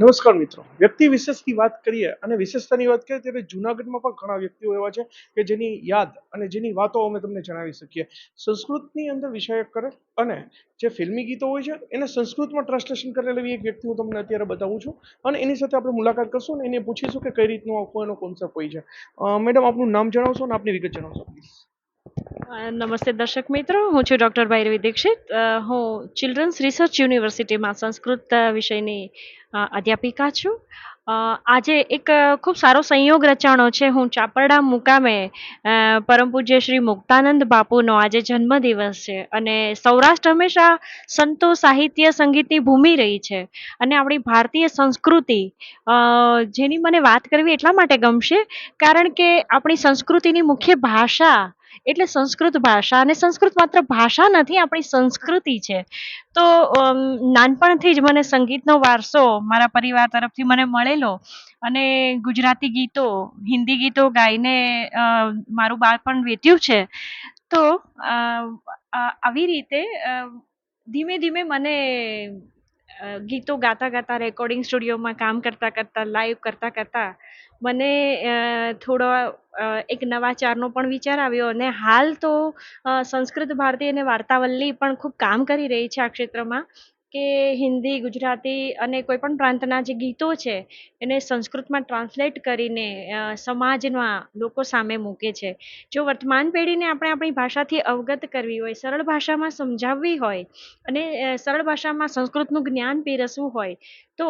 નમસ્કાર મિત્રો. વ્યક્તિ વિશેષની વાત કરીએ અને વિશેષતાની વાત કરીએ ત્યારે જૂનાગઢમાં પણ ઘણા વ્યક્તિઓ એવા છે કે જેની યાદ અને જેની વાતો અમે તમને જણાવી શકીએ. સંસ્કૃતની અંદર વિષયક કરે અને જે ફિલ્મી ગીતો હોય છે એને સંસ્કૃતમાં ટ્રાન્સલેશન કરેલ એવી એક વ્યક્તિ હું તમને અત્યારે બતાવું છું અને એની સાથે આપણે મુલાકાત કરશું અને એને પૂછીશું કે કઈ રીતનો આખો એનો કોન્સેપ્ટ હોય છે. મેડમ, આપનું નામ જણાવશો અને આપની વિગત જણાવશો પ્લીઝ નમસ્તે દર્શક મિત્રો. હું છું ડૉક્ટર ભૈરવી દીક્ષિત. હું ચિલ્ડ્રન્સ રિસર્ચ યુનિવર્સિટીમાં સંસ્કૃત વિષયની અધ્યાપિકા છું. આજે એક ખૂબ સારો સંયોગ રચાણો છે. હું ચાપરડા મુકામે પરમ પૂજ્ય શ્રી મુક્તાનંદ બાપુનો આજે જન્મદિવસ છે અને સૌરાષ્ટ્ર હંમેશા સંતો સાહિત્ય સંગીતની ભૂમિ રહી છે અને આપણી ભારતીય સંસ્કૃતિ જેની મને વાત કરવી એટલા માટે ગમશે કારણ કે આપણી સંસ્કૃતિની મુખ્ય ભાષા એટલે સંસ્કૃત ભાષા અને સંસ્કૃત માત્ર ભાષા નથી, આપણી સંસ્કૃતિ છે. તો નાનપણથી જ મને સંગીતનો વારસો મારા પરિવાર તરફથી મને મળેલો અને ગુજરાતી ગીતો, હિન્દી ગીતો ગાઈને મારું બાળપણ વીત્યું છે. તો આવી રીતે ધીમે ધીમે મને ગીતો ગાતા ગાતા રેકોર્ડિંગ સ્ટુડિયોમાં કામ કરતા કરતા લાઈવ કરતા કરતા, મને થોડો એક એક નવાચારનો પણ વિચાર આવ્યો અને હાલ તો સંસ્કૃત, ભારતી અને વાર્તાવલ્લી પણ ખૂબ કામ કરી રહી છે આ ક્ષેત્રમાં. કે હિન્દી, ગુજરાતી અને કોઈ પણ પ્રાંતના જે ગીતો છે, એને સંસ્કૃતમાં ટ્રાન્સલેટ કરીને સમાજમાં લોકો સામે મૂકે છે. જો વર્તમાન પેઢીને આપણે આપણી ભાષાથી અવગત કરવી હોય, સરળ ભાષામાં સમજાવવી હોય અને સરળ ભાષામાં સંસ્કૃતનું જ્ઞાન પીરસવું હોય, તો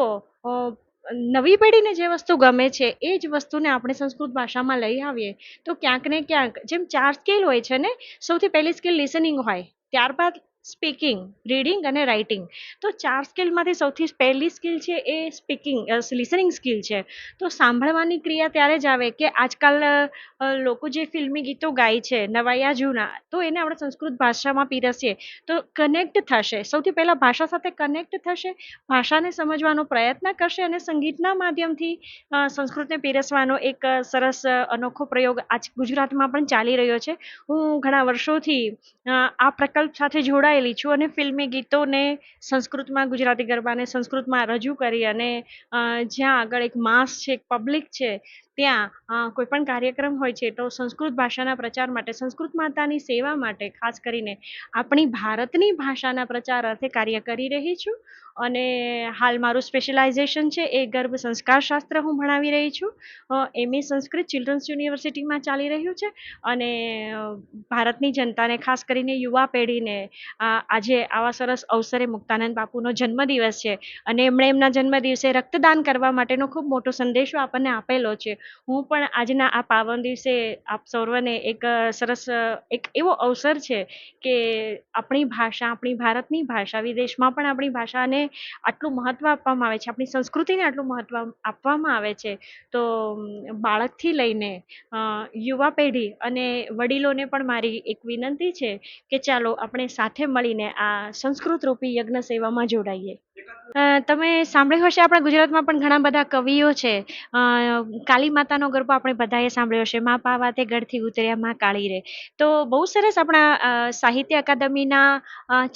નવી પેઢીને જે વસ્તુ ગમે છે, એ જ વસ્તુને આપણે સંસ્કૃત ભાષામાં લઈ આવીએ, તો ક્યાંક ને ક્યાંક, જેમ ચાર સ્કેલ હોય છે ને, સૌથી પહેલી સ્કેલ લિસનિંગ હોય, ત્યારબાદ સ્પીકિંગ, રીડિંગ અને રાઇટિંગ. તો ચાર સ્કિલમાંથી સૌથી પહેલી સ્કિલ છે એ સ્પીકિંગ લિસનિંગ સ્કિલ છે. તો સાંભળવાની ક્રિયા ત્યારે જ આવે કે આજકાલ લોકો જે ફિલ્મી ગીતો ગાય છે, નવાયા જૂના, તો એને આપણે સંસ્કૃત ભાષામાં પીરસીએ, તો કનેક્ટ થશે. સૌથી પહેલાં ભાષા સાથે કનેક્ટ થશે, ભાષાને સમજવાનો પ્રયત્ન કરશે અને સંગીતના માધ્યમથી સંસ્કૃતને પીરસવાનો એક સરસ અનોખો પ્રયોગ આજ ગુજરાતમાં પણ ચાલી રહ્યો છે. હું ઘણા વર્ષોથી આ પ્રકલ્પ સાથે જોડાયેલી છું અને ફિલ્મી ગીતોને સંસ્કૃતમાં, ગુજરાતી ગરબાને સંસ્કૃતમાં રજૂ કરી અને જ્યાં આગળ એક માસ છે, એક પબ્લિક છે ત્યાં કોઈપણ કાર્યક્રમ હોય છે તો સંસ્કૃત ભાષાના પ્રચાર માટે, સંસ્કૃત માતાની સેવા માટે ખાસ કરીને આપણી ભારતની ભાષાના પ્રચાર અર્થે કાર્ય કરી રહી છું. અને હાલ મારું સ્પેશિયલાઇઝેશન છે એ ગર્ભ સંસ્કાર શાસ્ત્ર હું ભણાવી રહી છું. એમએ સંસ્કૃત ચિલ્ડ્રન્સ યુનિવર્સિટીમાં ચાલી રહ્યું છે. અને ભારતની જનતાને ખાસ કરીને યુવા પેઢીને આજે આવા સરસ અવસરે મુક્તાનંદ બાપુનો જન્મદિવસ છે. અને એમણે એમના જન્મદિવસે રક્તદાન કરવા માટેનો ખૂબ મોટો સંદેશો આપણને આપેલો છે. હું પણ આજના આ પાવન દિવસે આપ સર્વને એક સરસ એક એવો અવસર છે કે આપણી ભાષા, આપણી ભારતની ભાષા, વિદેશમાં પણ આપણી ભાષાને આટલું મહત્ત્વ આપવામાં આવે છે, આપણી સંસ્કૃતિને આટલું મહત્ત્વ આપવામાં આવે છે. તો બાળકથી લઈને યુવા પેઢી અને વડીલોને પણ મારી એક વિનંતી છે કે ચાલો આપણે સાથે મળીને આ સંસ્કૃત રૂપી યજ્ઞ સેવામાં જોડાઈએ. તમે સાંભળ્યું હશે, આપણા ગુજરાતમાં પણ ઘણા બધા કવિઓ છે. કાલી માતાનો ગરબો આપણે બધાએ સાંભળ્યો હશે. મા પાવાતે ગઢથી ઉતર્યા, મા કાળી રે. તો બહુ સરસ આપણા સાહિત્ય અકાદમીના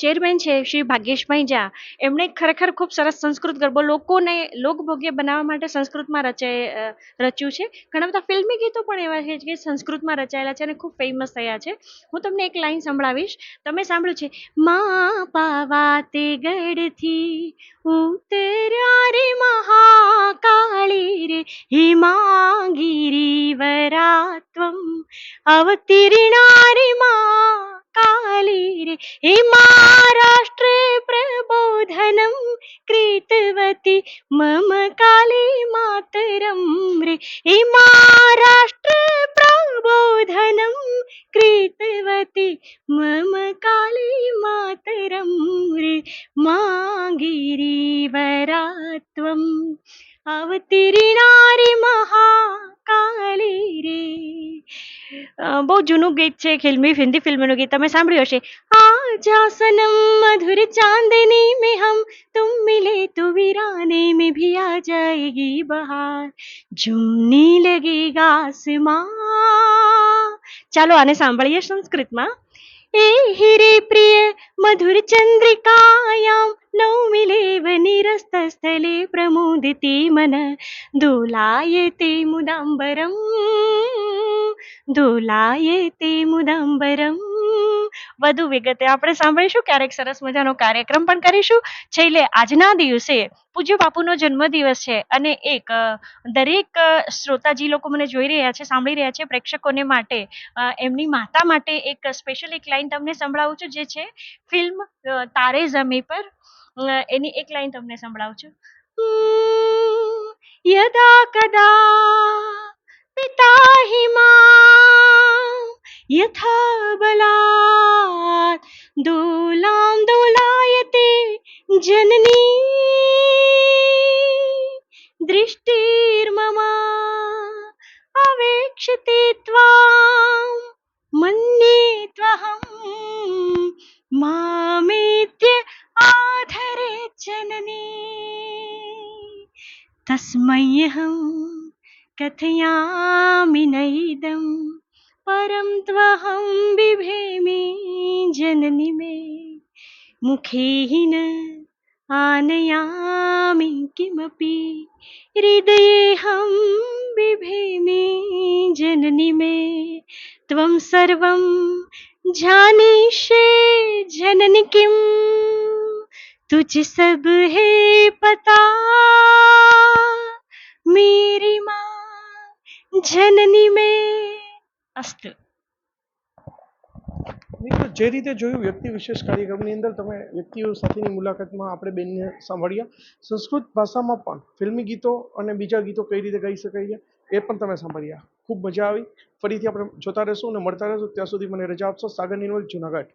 ચેરમેન છે શ્રી ભાગ્યેશભાઈ ઝા. એમણે ખરેખર ખૂબ સરસ સંસ્કૃત ગરબો લોકોને લોકભોગ્ય બનાવવા માટે સંસ્કૃતમાં રચાય રચ્યું છે. ઘણા બધા ફિલ્મી ગીતો પણ એવા છે જે સંસ્કૃતમાં રચાયેલા છે અને ખૂબ ફેમસ થયા છે. હું તમને એક લાઈન સંભળાવીશ. તમે સાંભળ્યું છે, મા પાવાતે ગઢથી ઉતર્યા રે મહાકાળી રે હિમાગિરિવરાત્વમ અવતીર્ણા રે મા કાળી રે હે મહારાષ્ટ્ર પ્રબોધનમ કૃતવતી બહુ જૂનું ગીત છે ફિલ્મી હિન્દી ફિલ્મનું ગીત, તમે સાંભળ્યું હશે. હા જા સનમ મધુર ચાંદની મે હમ તુમ મિલે તો વીરાને મે ભી આ જાયેગી બહાર. ઝુમની લગેગા આસમાન ચાલો આને સાંભળીએ સંસ્કૃતમાં. એ હિરે પ્રિય મધુર ચંદ્રિકાયામ નૌમિલે વનિરસ્તસ્થલે પ્રમોદિતે મન. દોલાયતે મુદાંબરમ. દોલાયતે મુદાંબરમ. વધુ વિગતે આપણે સાંભળીશું ક્યારેક સરસ મજાનો કાર્યક્રમ પણ કરીશું. છેલ્લે આજના દિવસે પૂજ્ય બાપુનો જન્મદિવસ છે અને એક દરેક શ્રોતાજી લોકો મને જોઈ રહ્યા છે, સાંભળી રહ્યા છે પ્રેક્ષકોને માટે એમની માતા માટે એક સ્પેશિયલ એક લાઈન તમને સંભળાવું છું જે છે ફિલ્મ તારે જમી પર. એની એક લાઈન તમને સંભળાવું છું. યદા કદા પિતા હિ માં યથા બલાત દોલામ દોલાયતે જનની દૃષ્ટિર્મમ અવેક્ષતે ત્વામ મન્યે ત્વહમ મામેત્ય આધરે જનની कथयामि नैदं परं त्वहं बिभेमि जननि मे मुखेहिन आनयामि किमपि हृदयेऽहं बिभेमि जननि मे त्वं सर्वं जानीषे जननि किं तुचि सब है पता જે રીતે જોયું, વ્યક્તિ વિશેષ કાર્યક્રમની અંદર તમે વ્યક્તિઓ સાથેની મુલાકાતમાં આપણે બેનને સાંભળ્યા. સંસ્કૃત ભાષામાં પણ ફિલ્મી ગીતો અને બીજા ગીતો કઈ રીતે ગાઈ શકાય એ પણ તમે સાંભળ્યા. ખૂબ મજા આવી. ફરીથી આપણે જોતા રહેશું અને મળતા રહેશું. ત્યાં સુધી મને રજા આપશો. સાગર નિર્મલ, જુનાગઢ.